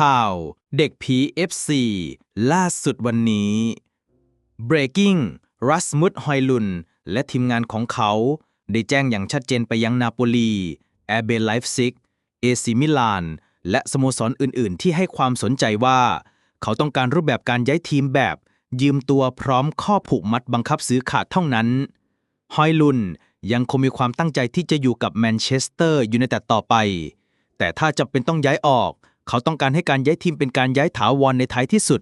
ข่าวเด็กผี FC ล่าสุดวันนี้ Breaking รัสมุดฮอยลุน และทีมงานของเขา ได้แจ้งอย่างชัดเจนไปยังนาโปลีแอเบลไลฟ์ซิกเอซิมิลาน และสโมสรอื่น ๆ ที่ให้ความสนใจว่า เขาต้องการรูปแบบการย้ายทีมแบบ ยืมตัวพร้อมข้อผูกมัดบังคับซื้อขาดเท่านั้นฮอยลุนยังคงมีความตั้งใจที่จะอยู่กับแมนเชสเตอร์ยูไนเต็ดต่อไป แต่ถ้าจำเป็นต้องย้ายออก เขาต้องการให้การย้ายทีมเป็นการย้ายถาวรในท้ายที่สุด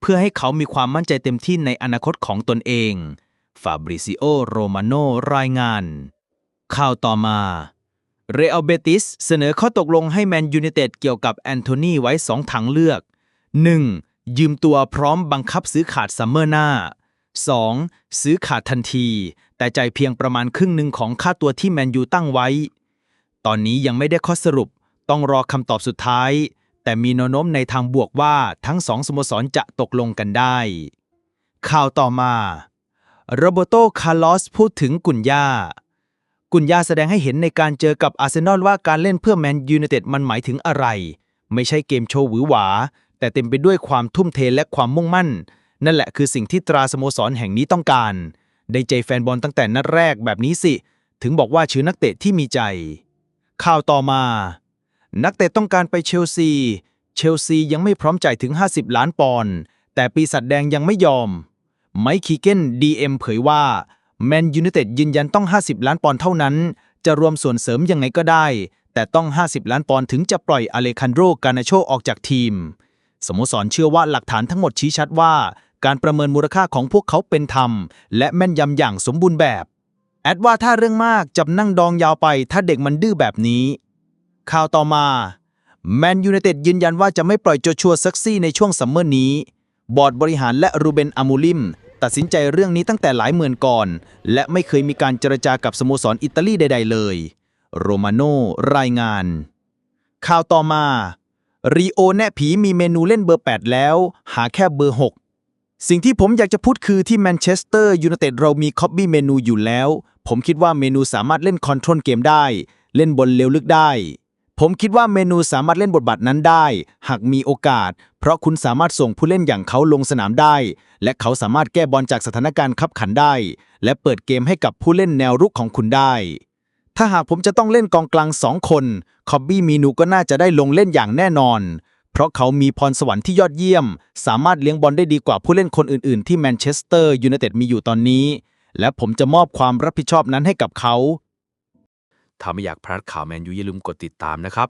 เพื่อให้เขามีความมั่นใจเต็มที่ในอนาคตของตนเองฟาบริซิโอโรมาโนรายงาน ข่าวต่อมาเรอัลเบติสเสนอข้อตกลงให้แมนยูไนเต็ดเกี่ยวกับแอนโทนีไว้สองทางเลือก 1. ยืมตัวพร้อมบังคับซื้อขาดซัมเมอร์หน้า 2. ซื้อขาดทันที แต่จ่ายเพียงประมาณครึ่งหนึ่งของค่าตัวที่แมนยูตั้งไว้ ตอนนี้ยังไม่ได้ข้อสรุป ต้องรอคำตอบสุดท้าย แต่มีแนวโน้มในทางบวกว่าทั้งสองสโมสรจะตกลงกันได้ ข่าวต่อมาโรเบโต คาร์ลอสพูดถึงกุนยากุนยาแสดงให้เห็นในการเจอกับอาร์เซนอลว่าการเล่นเพื่อแมนยูไนเต็ดมันหมายถึงอะไร ไม่ใช่เกมโชว์หวือหวา แต่เต็มไปด้วยความทุ่มเทและความมุ่งมั่น นั่นแหละคือสิ่งที่ตราสโมสรแห่งนี้ต้องการ ได้ใจแฟนบอลตั้งแต่นัดแรกแบบนี้สิ ถึงบอกว่าชื่อนักเตะที่มีใจ ข่าวต่อมา นักเตะต้องการไปเชลซี เชลซียังไม่พร้อมจ่ายถึง 50 ล้านปอนด์ แต่ปีศาจแดงยังไม่ยอม ไมค์คีเกนดีเอ็มเผยว่าแมนยูไนเต็ดยืนยันต้อง 50 ล้านปอนด์เท่านั้น จะรวมส่วนเสริมยังไงก็ได้ แต่ต้อง 50 ล้านปอนด์ถึงจะปล่อยอเลคันโดกานาโชออกจากทีม สโมสรเชื่อว่าหลักฐานทั้งหมดชี้ชัดว่า การประเมินมูลค่าของพวกเขาเป็นธรรม และแม่นยำอย่างสมบูรณ์แบบ แอดว่าถ้าเรื่องมากจับนั่งดองยาวไปถ้าเด็กมันดื้อแบบนี้ ข่าวต่อมาแมนยูไนเต็ดยืนยันว่าจะไม่ปล่อยโจชัวซักซี่ในช่วงซัมเมอร์นี้ บอร์ดบริหารและรูเบนอามูลิม ตัดสินใจเรื่องนี้ตั้งแต่หลายหมื่นก่อน และไม่เคยมีการเจรจากับสโมสรอิตาลีใด ๆ เลย โรมาโนรายงาน ข่าวต่อมารีโอแนะผีมีเมนูเล่นเบอร์ 8 แล้ว หาแค่เบอร์ 6 สิ่งที่ผมอยากจะพูดคือที่แมนเชสเตอร์ยูไนเต็ดเรามีคอบบี้เมนูอยู่แล้ว ผมคิดว่าเมนูสามารถเล่นคอนโทรลเกมได้ เล่นบนเร็วลึกได้ ผมคิดว่าเมนูสามารถเล่นบทบาทนั้นได้ หากมีโอกาส เพราะคุณสามารถส่งผู้เล่นอย่างเขาลงสนามได้ และเขาสามารถแก้บอลจากสถานการณ์ขับขันได้ และเปิดเกมให้กับผู้เล่นแนวรุกของคุณได้ ถ้าหากผมจะต้องเล่นกองกลางสองคนคอบบี้มีนูก็น่าจะได้ลงเล่นอย่างแน่นอน เพราะเขามีพรสวรรค์ที่ยอดเยี่ยม สามารถเลี้ยงบอลได้ดีกว่าผู้เล่นคนอื่น ๆ ที่แมนเชสเตอร์ยูไนเต็ดมีอยู่ตอนนี้ และผมจะมอบความรับผิดชอบนั้นให้กับเขา ถ้าไม่อยากพลาดข่าวแมนยูอย่าลืมกดติดตามนะครับ